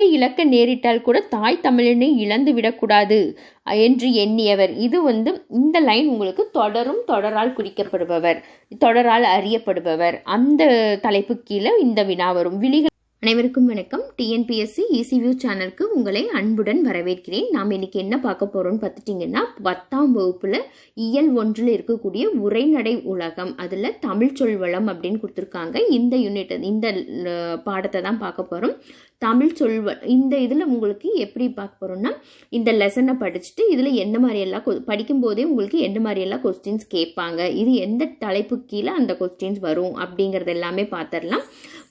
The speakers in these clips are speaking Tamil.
இழக்க நேரிட்டால் கூட தாய் தமிழினை இழந்து விடக்கூடாது என்று எண்ணியவர். இது வந்து இந்த லைன் உங்களுக்கு தொடரும் தொடரால் குறிக்கப்படுபவர் தொடரால் அறியப்படுபவர். அந்த தலைப்பு கீழே இந்த வினா வரும். விழிகள் அனைவருக்கும் வணக்கம். டிஎன்பிஎஸ்சி இசிவியூ சேனலுக்கு உங்களை அன்புடன் வரவேற்கிறேன். நாம் இன்னைக்கு என்ன பார்க்க போகிறோம்னு பார்த்துட்டிங்கன்னா பத்தாம் வகுப்பில் இயல் ஒன்றில் இருக்கக்கூடிய உரைநடை உலகம் அதில் தமிழ் சொல்வளம் அப்படின்னு கொடுத்துருக்காங்க. இந்த யூனிட் இந்த பாடத்தை தான் பார்க்க போகிறோம் தமிழ் சொல்வ இந்த இதில் உங்களுக்கு எப்படி பார்க்க போகிறோம்னா இந்த லெசனை படிச்சுட்டு இதில் என்ன மாதிரியெல்லாம் கொ- படிக்கும்போதே உங்களுக்கு என்ன மாதிரியெல்லாம் கொஸ்டின்ஸ் கேட்பாங்க இது எந்த தலைப்பு கீழே அந்த கொஸ்டின்ஸ் வரும் அப்படிங்கிறது எல்லாமே பார்த்துடலாம்.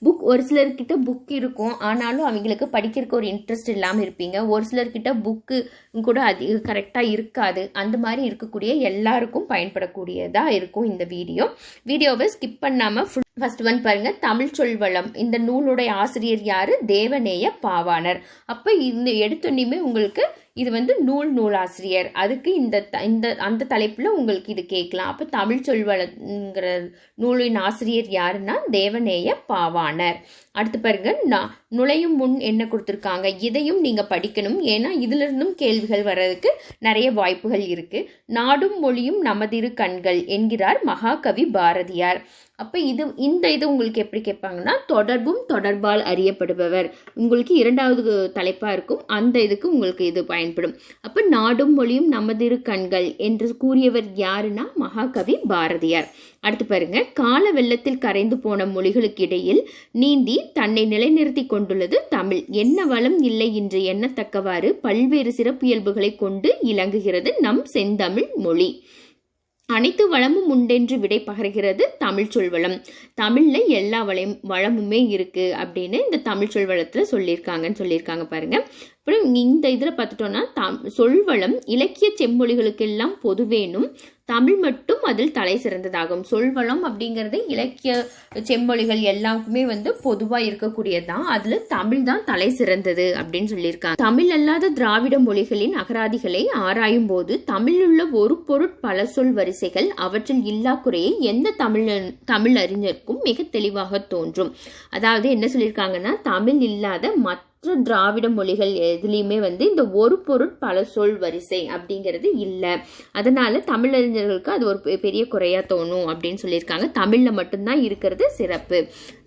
புக் ஒரு சிலர்கிட்ட புக் இருக்கும். ஆனாலும் அவங்களுக்கு படிக்கிறதுக்கு ஒரு இன்ட்ரெஸ்ட் இல்லாமல் இருப்பீங்க. ஒரு சிலர்கிட்ட புக்கு கூட அது கரெக்டாக இருக்காது. அந்த மாதிரி இருக்கக்கூடிய எல்லாருக்கும் பயன்படக்கூடியதாக இருக்கும் இந்த வீடியோ வீடியோவை ஸ்கிப் பண்ணாமல் ஃபுல் ஃபர்ஸ்ட் ஒன் பாருங்க. தமிழ் சொல்வளம். இந்த நூலுடைய ஆசிரியர் யாரு? தேவநேய பாவாணர். அப்போ இந்த எடுத்தோன்னையுமே உங்களுக்கு இது வந்து நூல் நூலாசிரியர். அதுக்கு இந்த த- இந்த அந்த தலைப்பில் உங்களுக்கு இது கேட்கலாம். அப்போ தமிழ் சொல்வளங்கிற நூலின் ஆசிரியர் யாருன்னா தேவநேய பாவாணர். அடுத்து பாருங்க நான் நுழையும் முன் என்ன கொடுத்துருக்காங்க? இதையும் நீங்கள் படிக்கணும். ஏன்னா இதுல இருந்தும் கேள்விகள் வர்றதுக்கு நிறைய வாய்ப்புகள் இருக்குது நாடும் மொழியும் நமதிரு கண்கள் என்கிறார் மகாகவி பாரதியார். அப்போ இது இந்த இது உங்களுக்கு எப்படி கேட்பாங்கன்னா தொடர்பும் தொடர்பால் அறியப்படுபவர். உங்களுக்கு இரண்டாவது தலைப்பாக இருக்கும். அந்த இதுக்கு உங்களுக்கு இது பயன்படும். அப்போ நாடும் மொழியும் நமதிரு கண்கள் என்று கூறியவர் யாருன்னா மகாகவி பாரதியார். அடுத்து பாருங்க கால வெள்ளத்தில் கரைந்து போன மொழிகளுக்கு இடையில் நீந்தி தன்னை நிலைநிறுத்தி கொண்டுள்ளது தமிழ். என்ன வளம் இல்லை என்று எண்ணத்தக்கவாறு பல்வேறு சிறப்பியல்புகளை கொண்டு இலங்குகிறது நம் செந்தமிழ் மொழி. அனைத்து வளமும் உண்டென்று விடை பகர்கிறது தமிழ் சொல்வளம். தமிழ்ல எல்லா வளையும் வளமுமே இருக்கு அப்படின்னு இந்த தமிழ் சொல்வளத்தில் சொல்லியிருக்காங்கன்னு சொல்லியிருக்காங்க பாருங்க. அப்புறம் இந்த இதில் பார்த்துட்டோம்னா தம் சொல்வளம் இலக்கிய செம்மொழிகளுக்கெல்லாம் பொதுவேனும் தமிழ் மட்டும் அதில் தலை சிறந்ததாகும். சொல்வளம் அப்படிங்கிறது இலக்கிய செம்மொழிகள் எல்லாருக்குமே வந்து பொதுவாக இருக்கக்கூடியதுதான். அதில் தமிழ் தான் தலை சிறந்தது அப்படின்னு சொல்லியிருக்காங்க. தமிழ் அல்லாத திராவிட மொழிகளின் அகராதிகளை ஆராயும் போது தமிழிலுள்ள ஒரு பொருட் பல சொல் வரிசைகள் அவற்றில் இல்லா குறையை எந்த தமிழ் தமிழ் அறிஞருக்கும் மிக தெளிவாக தோன்றும். அதாவது என்ன சொல்லியிருக்காங்கன்னா தமிழ் இல்லாத மற்ற திராவிட மொழிகள் எதுலேயுமே வந்து இந்த ஒரு பொருள் பல சொல் வரிசை அப்படிங்கிறது இல்லை. அதனால தமிழறிஞர்களுக்கு அது ஒரு பெ- பெரிய குறையாக தோணும் அப்படின்னு சொல்லியிருக்காங்க. தமிழில் மட்டும்தான் இருக்கிறது சிறப்பு.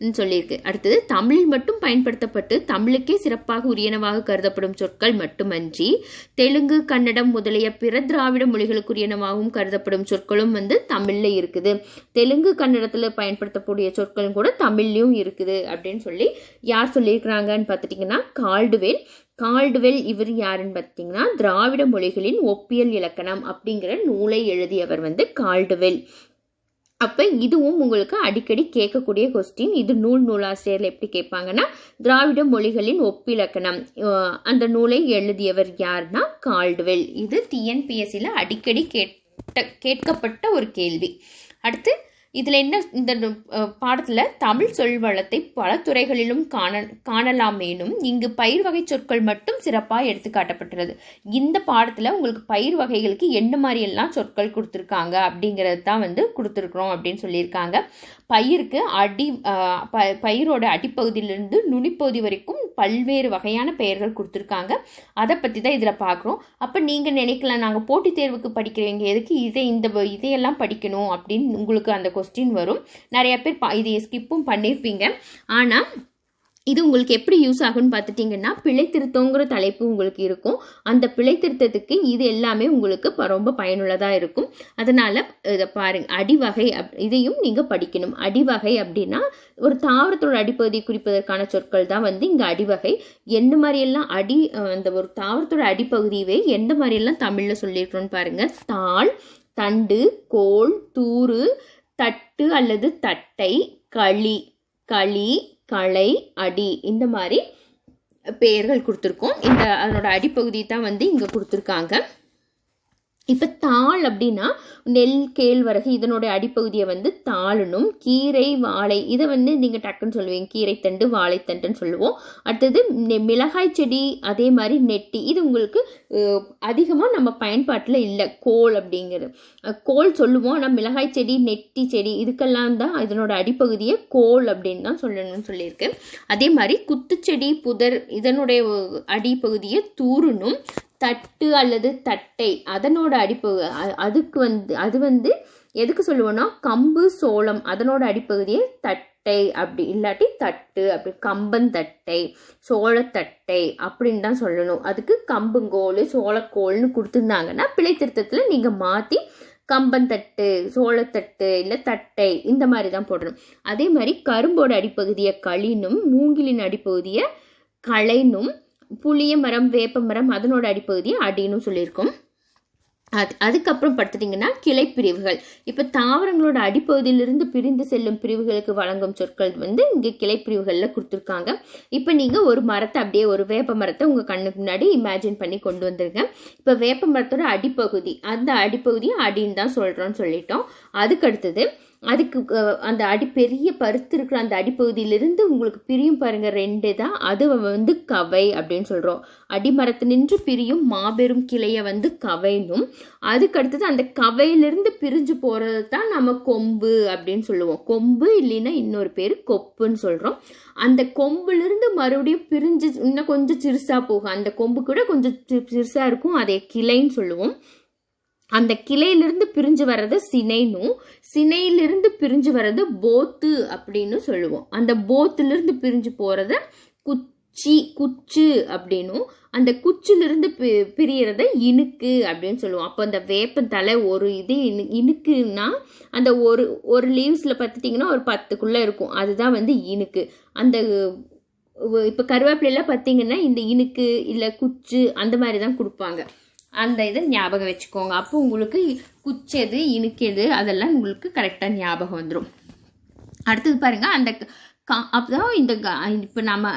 சொல்லியிருக்கு. அடுத்தது தமிழில் மட்டும் பயன்படுத்தப்பட்டு தமிழுக்கே சிறப்பாக உரியனவாக கருதப்படும் சொற்கள் மட்டுமன்றி தெலுங்கு கன்னடம் முதலிய பிற திராவிட மொழிகளுக்குரியனவாகவும் கருதப்படும் சொற்களும் வந்து தமிழில் இருக்குது. தெலுங்கு கன்னடத்தில் பயன்படுத்தக்கூடிய சொற்களும் கூட தமிழ்லையும் இருக்குது அப்படின்னு சொல்லி யார் சொல்லியிருக்கிறாங்கன்னு பார்த்துட்டிங்கன்னா கால்டுவேல். கால்டுவெல் இவர் யாருன்னு பார்த்தீங்கன்னா திராவிட மொழிகளின் ஒப்பியல் இலக்கணம் அப்படிங்கிற நூலை எழுதியவர் வந்து கால்டுவெல். அப்போ இதுவும் உங்களுக்கு அடிக்கடி கேட்கக்கூடிய கொஸ்டின் இது நூல் நூலாசிரியரில் எப்படி கேட்பாங்கன்னா திராவிட மொழிகளின் ஒப்பிலக்கணம். அந்த நூலை எழுதியவர் யார்னா கால்டுவெல். இது டிஎன்பிஎஸ்சியில் அடிக்கடி கேட்ட கேட்கப்பட்ட ஒரு கேள்வி. அடுத்து இதில் என்ன இந்த பாடத்தில் தமிழ் தமிழ் சொல்வளத்தை பல துறைகளிலும் காண காணலாமேனும் இங்கு பயிர் வகை சொற்கள் மட்டும் சிறப்பாக எடுத்து காட்டப்பட்டுள்ளது. இந்த பாடத்தில் உங்களுக்கு பயிர் வகைகளுக்கு என்ன மாதிரியெல்லாம் சொற்கள் கொடுத்துருக்காங்க அப்படிங்கிறது தான் வந்து கொடுத்துருக்குறோம் அப்படின்னு சொல்லியிருக்காங்க. பயிருக்கு அடி ப- பயிரோட அடிப்பகுதியிலிருந்து நுனிப்பகுதி வரைக்கும் பல்வேறு வகையான பெயர்கள் கொடுத்துருக்காங்க. அதை பற்றி தான் இதில் பார்க்குறோம். அப்போ நீங்கள் நினைக்கலாம் நாங்கள் போட்டித் தேர்வுக்கு படிக்கிறவங்க எதுக்கு இதை இந்த இதையெல்லாம் படிக்கணும் அப்படின்னு உங்களுக்கு அந்த கொஸ்டின் வரும். நிறைய பேர் இதை ஸ்கிப்பும் பண்ணியிருப்பீங்க ஆனால் இது உங்களுக்கு எப்படி யூஸ் ஆகும்னு பார்த்துட்டிங்கன்னா பிழை திருத்தங்கிற தலைப்பு உங்களுக்கு இருக்கும். அந்த பிழை திருத்தத்துக்கு இது எல்லாமே உங்களுக்கு ரொம்ப பயனுள்ளதாக இருக்கும். அதனால இதை பாருங்க. அடிவகை அப் இதையும் நீங்கள் படிக்கணும். அடிவகை அப்படின்னா ஒரு தாவரத்தோட அடிப்பகுதியை குறிப்பதற்கான சொற்கள் தான் வந்து இங்கே அடிவகை எந்த மாதிரியெல்லாம் அடி அந்த ஒரு தாவரத்தோட அடிப்பகுதியவே எந்த மாதிரியெல்லாம் தமிழில் சொல்லியிருக்கிறோன்னு பாருங்க. தாள் தண்டு கோல் தூறு தட்டு அல்லது தட்டை களி களி களை அடி இந்த மாதிரி பெயர்கள் கொடுத்துருக்கோம். இந்த அதனோட அடிப்பகுதி தான் வந்து இங்கே கொடுத்துருக்காங்க. இப்போ தாள் அப்படின்னா நெல் கேழ்வரகு இதனுடைய அடிப்பகுதியை வந்து தாளணும். கீரை வாழை இதை வந்து நீங்கள் டக்குன்னு சொல்லுவீங்க. கீரைத்தண்டு வாழைத்தண்டுன்னு சொல்லுவோம். அடுத்தது நெ- மிளகாய் செடி அதே மாதிரி நெட்டி இது உங்களுக்கு அதிகமாக நம்ம பயன்பாட்டில் இல்லை. கோல் அப்படிங்கிறது. கோல் சொல்லுவோம். ஆனால் மிளகாய் செடி நெட்டி செடி இதுக்கெல்லாம் தான் இதனோட அடிப்பகுதியை கோல் அப்படின்னு தான் சொல்லணும்னு சொல்லியிருக்கு. அதே மாதிரி குத்துச்செடி புதர் இதனுடைய அடிப்பகுதியை தூறணும் தட்டு அல்லது தட்டை. அதனோட அடிப்பகு அதுக்கு வந்து அது வந்து எதுக்கு சொல்லுவோன்னா கம்பு சோளம் அதனோட அடிப்பகுதியை தட்டை அப்படி. இல்லாட்டி தட்டு அப்படி. கம்பந்தட்டை சோளத்தட்டை அப்படின்னு தான் சொல்லணும். அதுக்கு கம்புங்கோல் சோளக்கோல்னு கொடுத்துருந்தாங்கன்னா பிழை திருத்தத்தில் நீங்கள் மாற்றி கம்பந்தட்டு சோளத்தட்டு இல்லை தட்டை இந்த மாதிரி தான் போடணும். அதே மாதிரி கரும்போட அடிப்பகுதியை களினும் மூங்கிலின் அடிப்பகுதியை களைனும் புளிய மரம் வேப்ப மரம் அதனோட அடிப்பகுதியை அடின்னு சொல்லியிருக்கோம். அது அதுக்கப்புறம் படுத்துட்டிங்கன்னா கிளைப்பிரிவுகள் இப்போ தாவரங்களோட அடிப்பகுதியிலிருந்து பிரிந்து செல்லும் பிரிவுகளுக்கு வழங்கும் சொற்கள் வந்து இங்கே கிளைப்பிரிவுகளில் கொடுத்துருக்காங்க. இப்போ நீங்கள் ஒரு மரத்தை அப்படியே ஒரு வேப்ப மரத்தை உங்கள் கண்ணுக்கு முன்னாடி இமேஜின் பண்ணி கொண்டு வந்துருங்க. இப்போ வேப்ப மரத்தோட அடிப்பகுதி அந்த அடிப்பகுதியை அடின்னு தான் சொல்கிறோன்னு சொல்லிட்டோம். அதுக்கு அடுத்தது அதுக்கு அந்த அடி பெரிய பருத்து இருக்கிற அந்த அடிப்பகுதியிலிருந்து உங்களுக்கு பிரியும் பாருங்க ரெண்டு தான். அது வந்து கவை அப்படின்னு சொல்கிறோம் அடிமரத்து நின்று பிரியும் மாபெரும் கிளையை வந்து கவைனும் அதுக்கு அடுத்தது அந்த கவையிலிருந்து பிரிஞ்சு போகிறது தான் நம்ம கொம்பு அப்படின்னு சொல்லுவோம். கொம்பு இல்லைன்னா இன்னொரு பேர் கொப்புன்னு சொல்கிறோம் அந்த கொம்புலேருந்து மறுபடியும் பிரிஞ்சு இன்னும் கொஞ்சம் சிறுசாக போகும். அந்த கொம்பு கூட கொஞ்சம் சிறுசாக இருக்கும். அதை கிளைன்னு சொல்லுவோம். அந்த கிளையிலிருந்து பிரிஞ்சு வர்றது சினைனும் சினையிலிருந்து பிரிஞ்சு வர்றது போத்து அப்படின்னு சொல்லுவோம். அந்த போத்துலேருந்து பிரிஞ்சு போகிறத குச்சி குச்சு அப்படின்னும் அந்த குச்சிலிருந்து பி பிரியறத இனுக்கு அப்படின்னு சொல்லுவோம். அப்போ அந்த வேப்பந்தலை ஒரு இது இனு இனுக்குன்னா அந்த ஒரு ஒரு லீவ்ஸில் பார்த்துட்டிங்கன்னா ஒரு பத்துக்குள்ளே இருக்கும். அதுதான் வந்து இனுக்கு அந்த இப்போ கருவேப்பிலையெல்லாம் பார்த்தீங்கன்னா இந்த இனுக்கு இல்லை குச்சு அந்த மாதிரி தான் கொடுப்பாங்க. அந்த இதை ஞாபகம் வச்சுக்கோங்க. அப்போ உங்களுக்கு குச்சது இனுக்கெது அதெல்லாம் உங்களுக்கு கரெக்டாக ஞாபகம் வந்துடும் அடுத்தது பாருங்க அந்த கா அப்போதான் இந்த இப்போ நம்ம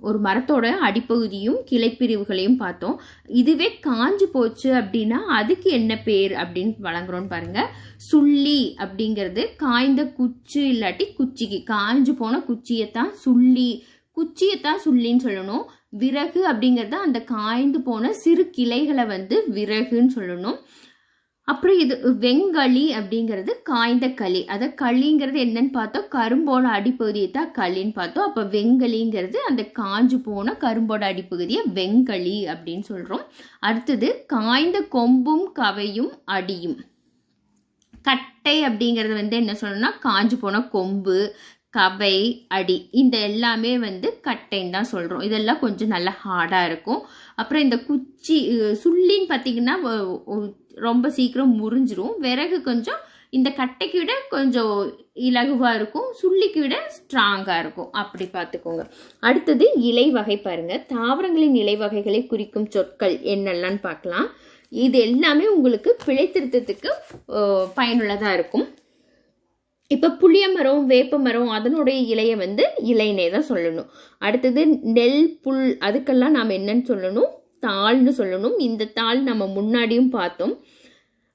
ஒரு மரத்தோட அடிப்பகுதியும் கிளைப்பிரிவுகளையும் பார்த்தோம். இதுவே காஞ்சு போச்சு அப்படின்னா அதுக்கு என்ன பேர் அப்படின்னு வழங்குறோன்னு பாருங்கள் சுள்ளி அப்படிங்கிறது காய்ந்த குச்சி இல்லாட்டி குச்சிக்கு காஞ்சு போன குச்சியை தான் சுள்ளி குச்சியைத்தான் சுள்ளின்னு சொல்லணும். விறகு அப்படிங்கிறது அந்த காய்ந்து போன சிறு கிளைகளை வந்து விறகுன்னு சொல்லணும். அப்புறம் இது வெங்களி அப்படிங்கிறது காய்ந்த களி. அதை களிங்கிறது என்னன்னு பார்த்தோம். கரும்போட அடிப்பகுதியை தான் களின்னு பார்த்தோம். அப்போ வெங்கலிங்கிறது அந்த காஞ்சு போன கரும்போட அடிப்பகுதியை வெங்களி அப்படின்னு சொல்கிறோம் அடுத்தது காய்ந்த கொம்பும் கவையும் அடியும். கட்டை அப்படிங்கிறது வந்து என்ன சொல்லணும்னா காஞ்சு போன கொம்பு கவை அடி இந்த எல்லாமே வந்து கட்டைன்னு தான் சொல்கிறோம் இதெல்லாம் கொஞ்சம் நல்லா ஹார்டாக இருக்கும். அப்புறம் இந்த குச்சி சுள்ளின்னு பார்த்தீங்கன்னா ரொம்ப சீக்கிரம் முறிஞ்சிரும். விறகு கொஞ்சம் இந்த கட்டைக்கு விட கொஞ்சம் இலகுவாக இருக்கும். சுள்ளிக்கு விட ஸ்ட்ராங்காக இருக்கும். அப்படி பார்த்துக்கோங்க. அடுத்தது இலை வகை பாருங்கள் தாவரங்களின் இலை வகைகளை குறிக்கும் சொற்கள் என்னெல்லாம் பார்க்கலாம். இது எல்லாமே உங்களுக்கு பிழைத்திருத்தத்துக்கு பயனுள்ளதாக இருக்கும். இப்போ புளிய மரம் வேப்ப மரம் அதனுடைய இலையை வந்து இலைனே தான் சொல்லணும். அடுத்தது நெல் புல் அதுக்கெல்லாம் நாம் என்னன்னு சொல்லணும்? தாள்னு சொல்லணும். இந்த தாள் நம்ம முன்னாடியும் பார்த்தோம்.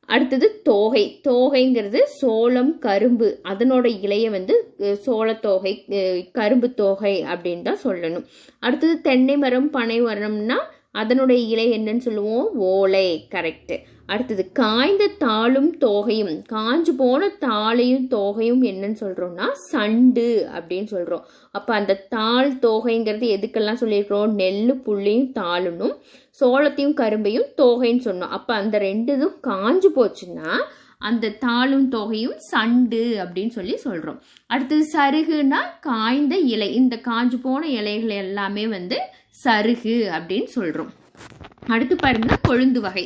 அடுத்தது தோகை. தோகைங்கிறது சோளம் கரும்பு அதனோட இலையை வந்து சோளத்தோகை கரும்பு தோகை அப்படின்னு தான் சொல்லணும். அடுத்தது தென்னை மரம் பனை மரம்னா அதனுடைய இலை என்னன்னு சொல்லுவோம் ஓலை. கரெக்டு அடுத்தது காய்ந்த தாளும் தோகையும். காஞ்சு போன தாளையும் தோகையும் என்னன்னு சொல்கிறோம்னா சண்டு அப்படின்னு சொல்கிறோம் அப்போ அந்த தாள் தோகைங்கிறது எதுக்கெல்லாம் சொல்லியிருக்கிறோம்? நெல் புள்ளியும் தாளுனும் சோளத்தையும் கரும்பையும் தோகைன்னு சொன்னோம். அப்போ அந்த ரெண்டு இதுவும் காஞ்சு போச்சுன்னா அந்த தாளும் தொகையும் சண்டு அப்படின்னு சொல்லி சொல்கிறோம் அடுத்தது சருகுன்னா காய்ந்த இலை. இந்த காஞ்சு போன இலைகள் எல்லாமே வந்து சருகு அப்படின்னு சொல்கிறோம் அடுத்து பாருங்க கொழுந்து வகை.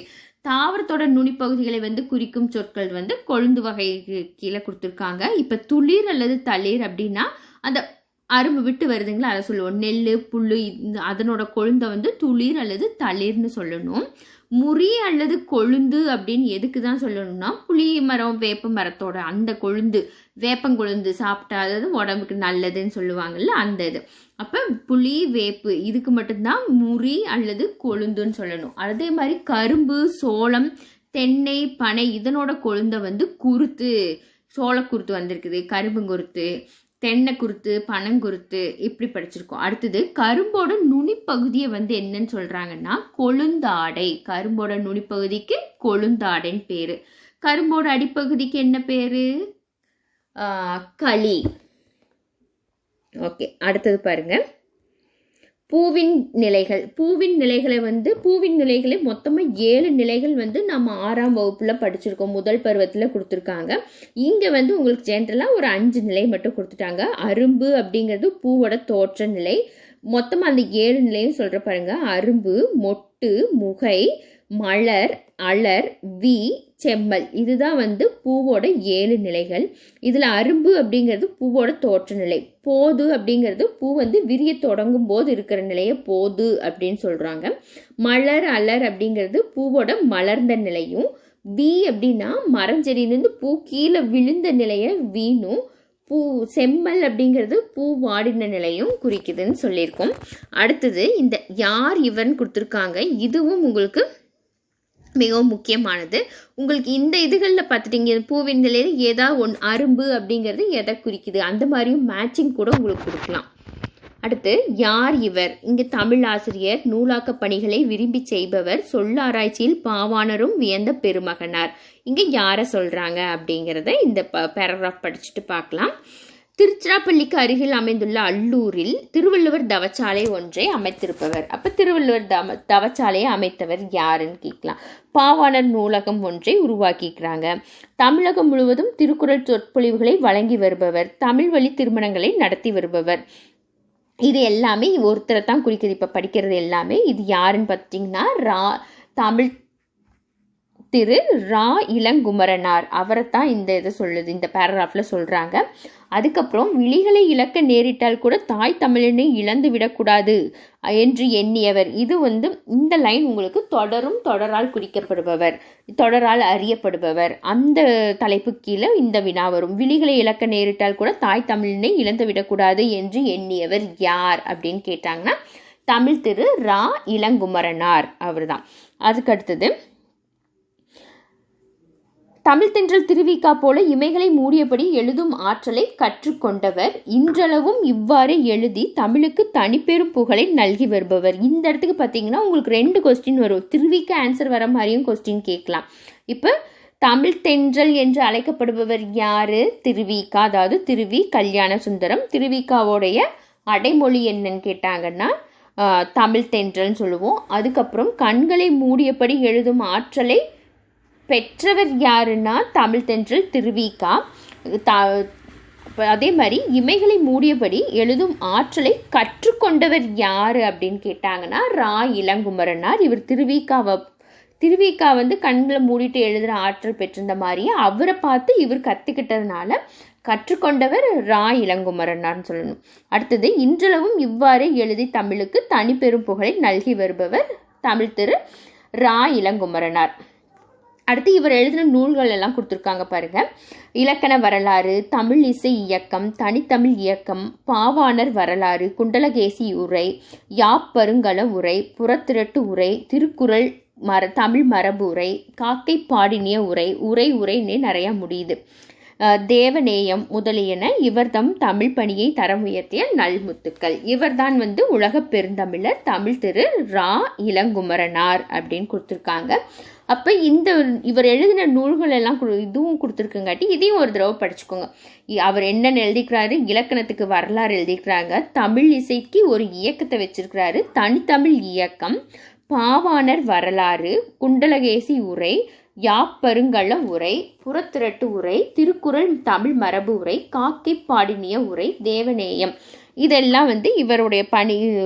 தாவரத்தோட நுனிப்பகுதிகளை வந்து குறிக்கும் சொற்கள் வந்து கொழுந்து வகைக்கு கீழே கொடுத்துருக்காங்க. இப்போ துளிர் அல்லது தளிர் அப்படின்னா அந்த அரும்பு விட்டு வருதுங்களா? அதை சொல்லுவோம். நெல் புல் அதனோட கொழுந்தை வந்து துளிர் அல்லது தளிர்னு சொல்லணும். முறி அல்லது கொழுந்து அப்படின்னு எதுக்கு தான் சொல்லணும்னா புளி மரம் வேப்ப மரத்தோட அந்த கொழுந்து வேப்பங்கொழுந்து சாப்பிட்டா அதாவது உடம்புக்கு நல்லதுன்னு சொல்லுவாங்கல்ல அந்த இது. அப்போ புளி வேப்பு இதுக்கு மட்டும்தான் முறி அல்லது கொழுந்துன்னு சொல்லணும். அதே மாதிரி கரும்பு சோளம் தென்னை பனை இதனோட கொழுந்த வந்து குருத்து சோளக்குருத்து வந்திருக்குது கரும்புங்குருத்து. தென்னை குருத்து பனங்குருத்து இப்படி படிச்சிருக்கோம். அடுத்தது கரும்போட நுனிப்பகுதியை வந்து என்னன்னு சொல்றாங்கன்னா கொழுந்தாடை. கரும்போட நுனிப்பகுதிக்கு கொழுந்தாடைன்னு பேரு. கரும்போட அடிப்பகுதிக்கு என்ன பேரு? களி. ஓகே அடுத்தது பாருங்கள் பூவின் நிலைகள். பூவின் நிலைகளை வந்து பூவின் நிலைகளை மொத்தமாக ஏழு நிலைகள் வந்து நம்ம ஆறாம் வகுப்பில் படிச்சிருக்கோம். முதல் பருவத்தில் கொடுத்துருக்காங்க. இங்கே வந்து உங்களுக்கு ஜென்ரலாக ஒரு அஞ்சு நிலை மட்டும் கொடுத்துட்டாங்க. அரும்பு அப்படிங்கிறது பூவோட தோற்ற நிலை. மொத்தமாக அந்த ஏழு நிலையும் சொல்கிற பாருங்க. அரும்பு மொட்டு முகை மலர் அலர் வி செம்மல் இதுதான் வந்து பூவோட ஏழு நிலைகள். இதில் அரும்பு அப்படிங்கிறது பூவோட தோற்ற நிலை. போது அப்படிங்கிறது பூ வந்து விரிய தொடங்கும் போது இருக்கிற நிலையை போது அப்படின்னு சொல்கிறாங்க மலர் அலர் அப்படிங்கிறது பூவோட மலர்ந்த நிலையும். வி அப்படின்னா மரஞ்செடியிலேருந்து பூ கீழே விழுந்த நிலையை வீணும். பூ செம்மல் அப்படிங்கிறது பூ வாடின நிலையும் குறிக்குதுன்னு சொல்லியிருக்கோம். அடுத்தது இந்த யார் இவன் கொடுத்துருக்காங்க. இதுவும் உங்களுக்கு மிகவும் முக்கியமானது. உங்களுக்கு இந்த இதுகளில் பார்த்துட்டீங்க பூவின் நிலையில் ஏதாவது ஒன் அரும்பு அப்படிங்கிறது எதை குறிக்குது? அந்த மாதிரியும் மேட்சிங் கூட உங்களுக்கு கொடுக்கலாம். அடுத்து யார் இவர்? இங்கு தமிழ் ஆசிரியர் நூலாக்க பணிகளை விரும்பி செய்பவர் சொல்லாராய்ச்சியில் பாவாணரும் வியந்த பெருமகனார். இங்கே யாரை சொல்கிறாங்க அப்படிங்கிறத இந்த ப பேராகிராஃப் படிச்சுட்டு பார்க்கலாம். திருச்சிராப்பள்ளிக்கு அருகில் அமைந்துள்ள அல்லூரில் திருவள்ளுவர் தவச்சாலை ஒன்றை அமைத்திருப்பவர். அப்போ திருவள்ளுவர் தவ தவச்சாலையை அமைத்தவர் யாருன்னு கேட்கலாம். பாவாணர் நூலகம் ஒன்றை உருவாக்கிக்கிறாங்க தமிழகம் முழுவதும் திருக்குறள் சொற்பொழிவுகளை வழங்கி வருபவர் தமிழ் வழி திருமணங்களை நடத்தி வருபவர். இது எல்லாமே ஒருத்தரை தான் குறிக்கிறது இப்போ படிக்கிறது எல்லாமே இது யாருன்னு பார்த்தீங்கன்னா ரா தமிழ் திரு ரா இளங்குமரனார். அவரை தான் இந்த இதை சொல்லுது இந்த பேராகிராஃபில் சொல்கிறாங்க அதுக்கப்புறம் விழிகளை இழக்க நேரிட்டால் கூட தாய் தமிழனை இழந்து விடக்கூடாது என்று எண்ணியவர். இது வந்து இந்த லைன் உங்களுக்கு தொடரும் தொடரால் குறிக்கப்படுபவர் தொடரால் அறியப்படுபவர். அந்த தலைப்பு கீழே இந்த வினா வரும். விழிகளை இழக்க நேரிட்டால் கூட தாய் தமிழனை இழந்து விடக்கூடாது என்று எண்ணியவர் யார் அப்படின்னு கேட்டாங்கன்னா தமிழ் திரு ரா இளங்குமரனார். அவர் தான் அதுக்கடுத்தது தமிழ் தென்றல் திருவிக்கா போல இமைகளை மூடியபடி எழுதும் ஆற்றலை கற்றுக்கொண்டவர். இன்றளவும் இவ்வாறு எழுதி தமிழுக்கு தனிப்பெரும் புகழை நல்கி வருபவர். இந்த இடத்துக்கு பார்த்தீங்கன்னா உங்களுக்கு ரெண்டு கொஸ்டின் வரும். திருவிக்கா ஆன்சர் வர மாதிரியும் கொஸ்டின் கேட்கலாம். இப்போ தமிழ் தென்றல் என்று அழைக்கப்படுபவர் யாரு? திருவிக்கா அதாவது திருவி கல்யாண சுந்தரம். திருவிக்காவோடைய அடைமொழி என்னன்னு கேட்டாங்கன்னா தமிழ் தென்றல்னு சொல்லுவோம். அதுக்கப்புறம் கண்களை மூடியபடி எழுதும் ஆற்றலை பெற்றவர் யாருன்னா தமிழ் தென்றல் திருவிக்கா த அதே மாதிரி இமைகளை மூடியபடி எழுதும் ஆற்றலை கற்றுக்கொண்டவர் யார் அப்படின்னு கேட்டாங்கன்னா ரா இளங்குமரனார். இவர் திருவிக்காவை திருவிக்கா வந்து கண்களை மூடிட்டு எழுதுகிற ஆற்றல் பெற்றிருந்த மாதிரியே அவரை பார்த்து இவர் கற்றுக்கிட்டதுனால கற்றுக்கொண்டவர் ரா இளங்குமரனார்னு சொல்லணும். அடுத்தது இன்றளவும் இவ்வாறே எழுதி தமிழுக்கு தனிப்பெரும் புகழை நல்கி வருபவர் தமிழ் திரு ரா இளங்குமரனார். அடுத்து இவர் எழுதின நூல்கள் எல்லாம் கொடுத்துருக்காங்க பாருங்க. இலக்கண வரலாறு தமிழ் இசை இயக்கம் தனித்தமிழ் இயக்கம் பாவாணர் வரலாறு குண்டலகேசி உரை யாப்பருங்கல உரை புறத்திரட்டு உரை திருக்குறள் மர தமிழ் மரபு உரை காக்கை பாடினிய உரை உரை உரைன்னே நிறைய முடியுது. தேவநேயம் முதலியன இவர்தம் தமிழ் பணியை தரம் உயர்த்திய நல்முத்துக்கள். இவர்தான் வந்து உலக பெருந்தமிழர் தமிழ் திரு ரா இளங்குமரனார் அப்படின்னு கொடுத்துருக்காங்க. அப்போ இந்த இவர் எழுதின நூல்கள் எல்லாம் இதுவும் கொடுத்துருக்குங்காட்டி இதையும் ஒரு தடவை படிச்சுக்கோங்க. இ- அவர் என்னென்ன எழுதிக்கிறாரு இலக்கணத்துக்கு வரலாறு எழுதிக்கிறாங்க தமிழ் இசைக்கு ஒரு இயக்கத்தை வச்சிருக்கிறாரு. தனித்தமிழ் இயக்கம் பாவாணர் வரலாறு குண்டலகேசி உரை யாப்பருங்கல உரை புறத்திரட்டு உரை திருக்குறள் தமிழ் மரபு உரை காக்கை பாடினிய உரை தேவநேயம். இதெல்லாம் வந்து இவருடைய பணி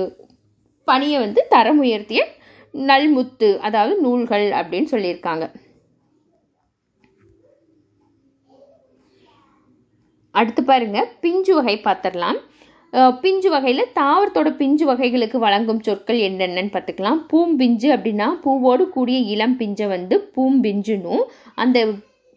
பணியை வந்து தரம் உயர்த்திய நல்முத்து அதாவது நூல்கள் அப்படின்னு சொல்லியிருக்காங்க. அடுத்து பாருங்க பிஞ்சு வகை பார்த்துடலாம். பிஞ்சு வகையில் தாவரத்தோட பிஞ்சு வகைகளுக்கு வழங்கும் சொற்கள் என்னென்னு பார்த்துக்கலாம். பூம்பிஞ்சு அப்படின்னா பூவோடு கூடிய இளம் பிஞ்சை வந்து பூம்பிஞ்சுனும் அந்த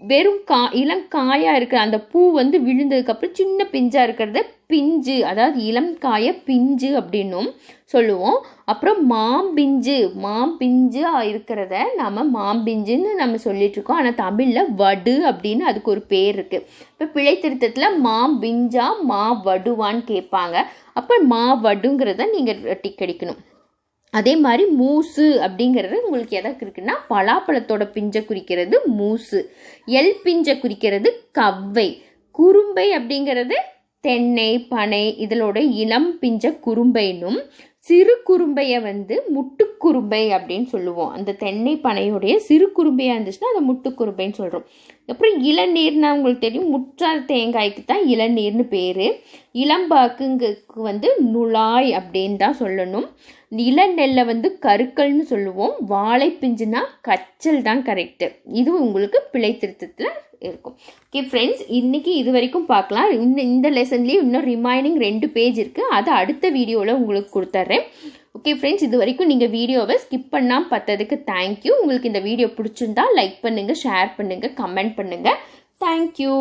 வெறும் கா இளம் காயாக இருக்கிற அந்த பூ வந்து விழுந்ததுக்கப்புறம் சின்ன பிஞ்சாக இருக்கிறத பிஞ்சு அதாவது இளம் காய பிஞ்சு அப்படின்னும் சொல்லுவோம். அப்புறம் மாம்பிஞ்சு மாம்பிஞ்சாக இருக்கிறத நம்ம மாம்பிஞ்சுன்னு நம்ம சொல்லிகிட்ருக்கோம் ஆனால் தமிழில் வடு அப்படின்னு அதுக்கு ஒரு பேர் இருக்குது இப்போ பிழை திருத்தத்தில் மாம்பிஞ்சா மா வடுவான்னு கேட்பாங்க. அப்போ மா வடுங்கிறத நீங்கள் டிக்கடிக்கணும் அதே மாதிரி மூசு அப்படிங்கிறது உங்களுக்கு எதற்கு இருக்குன்னா பலாப்பழத்தோட பிஞ்சை குறிக்கிறது மூசு. எல் பிஞ்சை குறிக்கிறது கவ்வை. குறும்பை அப்படிங்கிறது தென்னை பனை இதழோட இளம் பிஞ்ச குறும்பைனும் சிறு குறும்பையை வந்து முட்டுக்குறும்பை அப்படின்னு சொல்லுவோம். அந்த தென்னை பனையுடைய சிறு குறும்பையாக இருந்துச்சுன்னா அதை முட்டுக்குறும்பைன்னு சொல்கிறோம் அப்புறம் இளநீர்னா உங்களுக்கு தெரியும் முற்றார் தேங்காய்க்கு தான் இளநீர்னு பேர். இளம்பாக்குங்கு வந்து நுழாய் அப்படின்னு தான் சொல்லணும். இளநெல்லை வந்து கருக்கள்னு சொல்லுவோம். வாழைப்பிஞ்சுனா கச்சல் தான் கரெக்டு இது உங்களுக்கு பிழை திருத்தத்தில் இருக்கும். ஓகே ஃப்ரெண்ட்ஸ் இன்றைக்கி இது வரைக்கும் பார்க்கலாம். இந்த இந்த லெசன்லேயே இன்னும் ரிமைனிங் ரெண்டு பேஜ் இருக்குது அதை அடுத்த வீடியோவில் உங்களுக்கு கொடுத்துட்றேன் ஓகே ஃப்ரெண்ட்ஸ் இது வரைக்கும் நீங்கள் வீடியோவை ஸ்கிப் பண்ணாமல் பார்த்ததுக்கு தேங்க்யூ உங்களுக்கு இந்த வீடியோ பிடிச்சிருந்தா லைக் பண்ணுங்கள் ஷேர் பண்ணுங்கள் கமெண்ட் பண்ணுங்கள் தேங்க்யூ